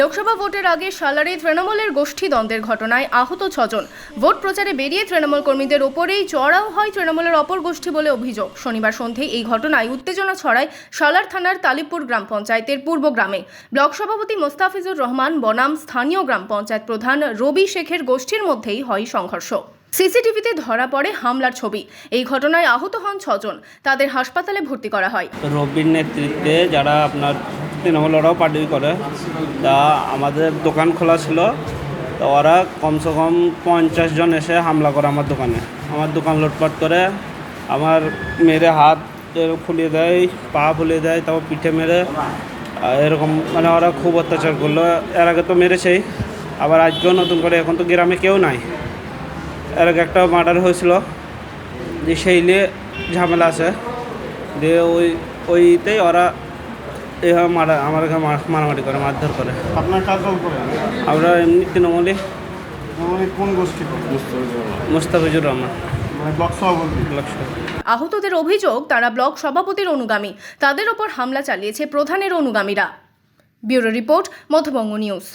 লোকসভা ভোটের আগে সালারে তৃণমূলের গোষ্ঠী দ্বন্দ্বের ঘটনায় আহত ছজন। ভোট প্রচারে বেরিয়ে তৃণমূল কর্মীদের ওপরেই চড়াও হয় তৃণমূলের অপর গোষ্ঠী বলে অভিযোগ। শনিবার সন্ধ্যায় এই ঘটনায় উত্তেজনা ছড়ায় সালার থানার তালিপুর গ্রাম পঞ্চায়েতের পূর্ব গ্রামে। ব্লক সভাপতি মোস্তাফিজুর রহমান, বনাম স্থানীয় গ্রাম পঞ্চায়েত প্রধান রবি শেখের গোষ্ঠীর মধ্যেই হয় সংঘর্ষ। সিসিটিভিতে ধরা পড়ে হামলার ছবি। এই ঘটনায় আহত হন ছজন। তাদের হাসপাতালে ভর্তি করা হয়। রবির নেতৃত্বে যারা আপনার তৃণমূল ওরাও পার্টি করে। তা আমাদের দোকান খোলা ছিল। তো ওরা কমসে কম পঞ্চাশ জন এসে হামলা করে আমার দোকানে। আমার দোকান লুটপাট করে, আমার মেরে হাত ফুলিয়ে দেয়, পা ফুলিয়ে দেয়, তারপর পিঠে মেরে এরকম মানে ওরা খুব অত্যাচার করল। এর আগে তো মেরেছেই। আবার আজকেও নতুন করে, এখন তো গ্রামে কেউ নাই। এর আগে একটা মার্ডার হয়েছিল। যে সেই নিয়ে ঝামেলা আছে। দিয়ে ওই, ওইতেই ওরা এইভাবে মারা আমার এখানে মারামারি করে মারধর করে। আপনার কাজ করে আমরা এমনি তৃণমূলে কোন গোষ্ঠী মুস্তাফিজুর রহমান। মানে আহতদের অভিযোগ তারা ব্লক সভাপতির অনুগামী। তাদের ওপর হামলা চালিয়েছে প্রধানের অনুগামীরা। Bureau report Madhyabanga news.